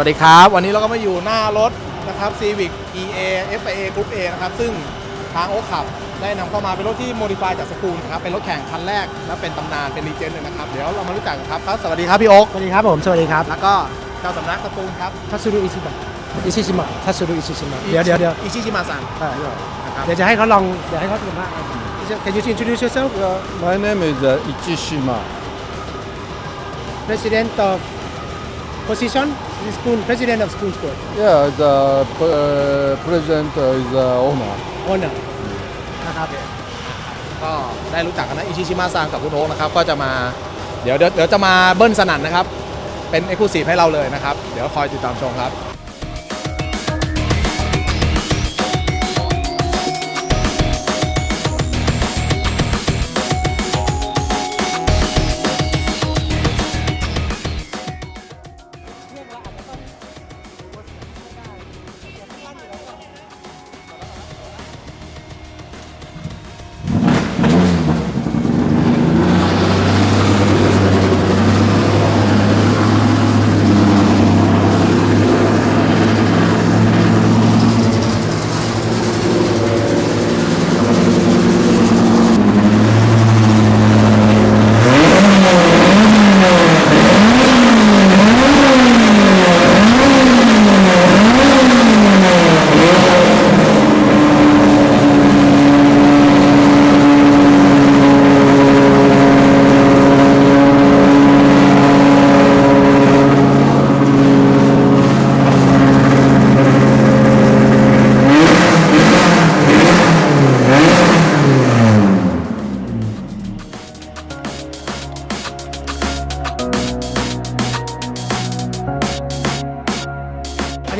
สวัสดีครับ วันนี้เราก็มาอยู่หน้ารถนะครับ Civic EA FIA Group A นะครับ ซึ่งทางโอขับได้นำเข้ามาเป็นรถที่โมดิฟายจากสกูลครับ เป็นรถแข่งคันแรก และเป็นตำนานเป็นรีเจนเลยนะครับ เดี๋ยวเรามารู้จักกันครับครับ สวัสดีครับพี่โอ๊คสวัสดีครับผม สวัสดีครับ แล้วก็เจ้าสำนักสกูลครับทัตสึรุอิชิบะอิชิชิมะทัตสึรุอิชิชิมะเดี๋ยวเดี๋ยวเดี๋ยวอิชิชิมาซังเออนะครับเดี๋ยวจะให้เขาลองเดี๋ยวให้เขาสัมภาษณ์ Can you introduce yourself Yeah, my name is uh, Ichishima. President of position Spoon President of Spoon Sport Yeah, the uh, president is the owner. owner นะครับก็ได้รู้จักกันนะอิชิชิมาซังกับคุณโอ๊คนะครับ ก็จะมาเดี๋ยวเดี๋ยวเดี๋ยวจะมาเบิ้ลสนั่นนะครับ เป็นเอ็กซ์คลูซีฟให้เราเลยนะครับ เดี๋ยวคอยติดตามชมครับ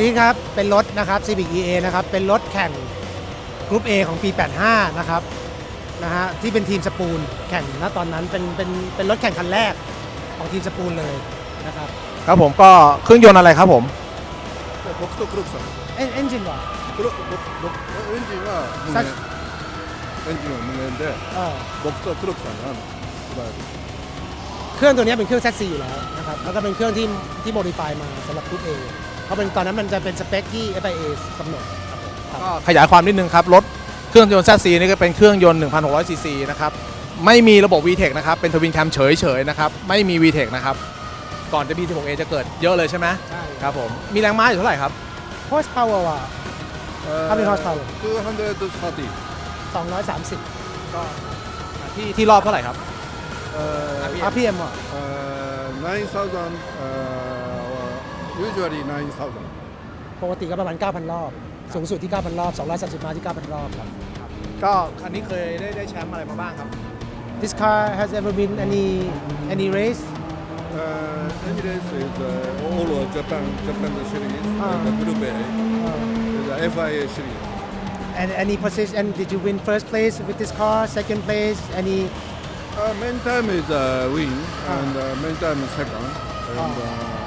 นนี้ครับ เป็นรถนะครับ Civic EA นะครับ เป็นรถแข่งกรุ๊ป A ของปี 85 นะครับนะฮะที่เป็นทีมสปูนแข่งณตอนนั้นเป็นเป็นเป็นรถแข่งคันแรกของทีมสปูนเลยนะครับ ครับผมก็เครื่องยนต์อะไรครับผม 僕と黒木さん。 เอ็นเอนจินก่อน 黒僕僕エンジンは無さ限。エンジンは無限で、 เออ 僕と黒木さんが配る。 เครื่องตัวนี้เป็นเครื่อง Z4 อยู่แล้วนะครับ แล้วก็เป็นเครื่องที่ที่โมดิฟายมาสำหรับกรุ๊ป A เพ ราะเป็นตอนนั้นมันจะเป็นสเปคที่ FIA กำหนดครับ ก็ขยายความนิดนึงครับ รถเครื่องยนต์ ZC นี่ก็เป็นเครื่องยนต์ 1,600 ซีซีนะครับ ไม่มีระบบ VTEC นะครับ เป็นทวินแคมเฉยๆนะครับ ไม่มี VTEC นะครับ ก่อนจะ B16A จะเกิดเยอะเลยใช่ไหมใช่ครับผม มีแรงม้าอยู่เท่าไหร่ครับ horse power อะ How many horsepower? 230. 230 ก็ที่ที่รอบเท่าไหร่ครับ Uh, RPM อะ uh, 9,000. Uh, usually 9,000. ปกติก็ประมาณ 9,000 รอบ สูงสุดที่ 9,000 รอบ 230 มาที่ 9,000 รอบครับ ก็คันนี้เคยได้ได้แชมป์อะไรมาบ้างครับ This car has ever been any any race Uh, any race is uh, all of Japan Japan series, Ah. uh, the Group A, uh, the FIA series. and any position did you win first place with this car second place any Uh, main time is uh, win Ah. and uh, main time is second. And, Ah. uh,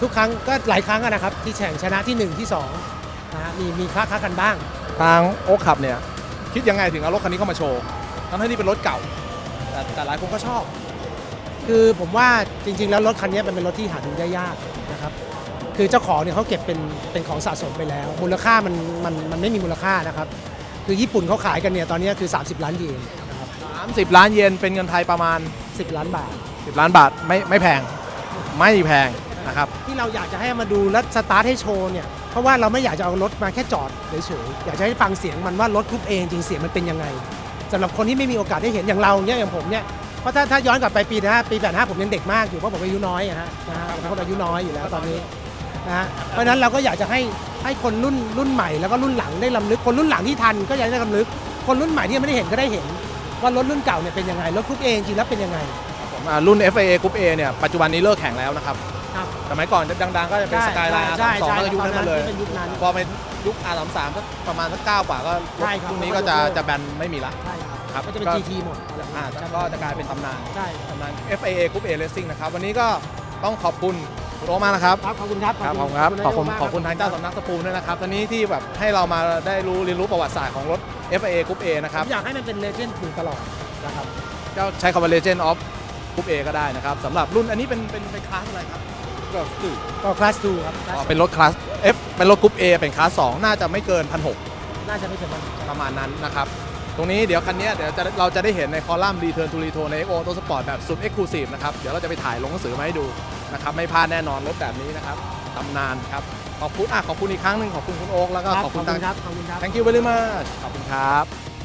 ทุกครั้งก็หลายครั้งอะนะครับ ที่แข่งชนะที่ 1 ที่2นะฮะมีมีคล้าคล้ากันบ้าง ทางโอ๊คขับเนี่ยคิดยังไงถึงเอารถคันนี้เข้ามาโชว์ทั้งที่เป็นรถเก่า แต่แต่หลายคนก็ชอบ คือผมว่าจริง ๆ แล้วรถคันนี้มันเป็นรถที่หาดูได้ยากนะครับ คือเจ้าของเนี่ยเขาเก็บเป็นเป็นของสะสมไปแล้ว มูลค่ามันมันมันไม่มีมูลค่านะครับ คือญี่ปุ่นเขาขายกันเนี่ยตอนนี้คือ 30 ล้านเยนนะครับ30 ล้านเยนเป็นเงินไทยประมาณ 10 ล้านบาท 10 ล้านบาทไม่ไม่แพง ไม่แพง นะครับที่เราอยากจะให้มาดูและสตาร์ทให้โชว์เนี่ยเพราะว่าเราไม่อยากจะเอารถมาแค่จอดเฉยๆอยากจะให้ฟังเสียงมันว่ารถทุกเองจริงเสียงมันเป็นยังไงสำหรับคนที่ไม่มีโอกาสได้เห็นอย่างเราเนี่ยอย่างผมเนี่ยเพราะถ้าถ้าย้อนกลับไปปีนะปี85ผมยังเด็กมากอยู่เพราะผมอายุน้อยอะฮะนะฮะผมเป็นคนอายุน้อยอยู่แล้วตอนนี้นะฮะเพราะฉะนั้นเราก็อยากจะให้ให้คนรุ่นรุ่นใหม่แล้วก็รุ่นหลังได้ลำลึกคนรุ่นหลังที่ทันก็อยากได้ลำลึก คนรุ่นใหม่ที่ยังไม่ได้เห็นก็ได้เห็น ว่ารถรุ่นเก่าเนี่ยเป็นยังไงรถทุกเองจริงแล้วเป็นยังไง ผมอ่ารุ่น FIA Group A เนี่ยปัจจุบันนี้เลิกแข่งแล้วนะครับ ครับสมัยก่อนดังๆ ก็จะเป็นสกายไลน์ใช่สองใช่ก็ยุคนั้นหมดเลย เป็นยุคนั้น พอเป็นยุค R33 ก็ประมาณสักเก้ากว่าก็ใช่ครับ รุ่นนี้ก็จะจะแบนไม่มีละ ใช่ครับครับก็จะเป็น ก็ GT หมดอ่าก็จะกลายเป็นตำนานใช่ตำนาน FIA Group A Racing นะครับ วันนี้ก็ต้องขอบคุณคุณโอมากนะครับครับขอบคุณครับครับขอบคุณครับขอบคุณมากขอบคุณทางเจ้าสำนักสปูนด้วยนะครับตอนนี้ที่แบบให้เรามาได้รู้เรียนรู้ประวัติศาสตร์ของรถ FIA Group A นะคผรับ มอยากให้มันเป็นเลเจนด์อยู่ตลอดนะครับ ก็ใช้คำว่า Legend of Group A ก็ได้นะครับสำหรับรุ่นอันนี้เป็นเป็นเป็นคลาสอะไรครับ Class 2. ก็คลาส2ครับ Class อ๋อเป็นรถคลาส F เป็นรถกรุ๊ป A เป็นคลาส2น่าจะไม่เกิน1,600น่าจะไม่เกินมันประมาณนั้นนะครับ ตรงนี้เดี๋ยวคันนี้เดี๋ยวจะเราจะได้เห็นในคอลัมน์ Return to Retro ใน Auto Sport แบบสุด Exclusive นะครับ เดี๋ยวเราจะไปถ่ายลงหนังสือมาให้ดูนะครับไม่พลาดแน่นอนรถแบบนี้นะครับตำนานครับขอบคุณอะขอบคุณอีกครั้งหนึ่งขอบคุณคุณโอ๊คแล้วก็ครับขอบขคุอบณคุทางณครับขอบคุณครับ thank you very much ขอบคุณครับ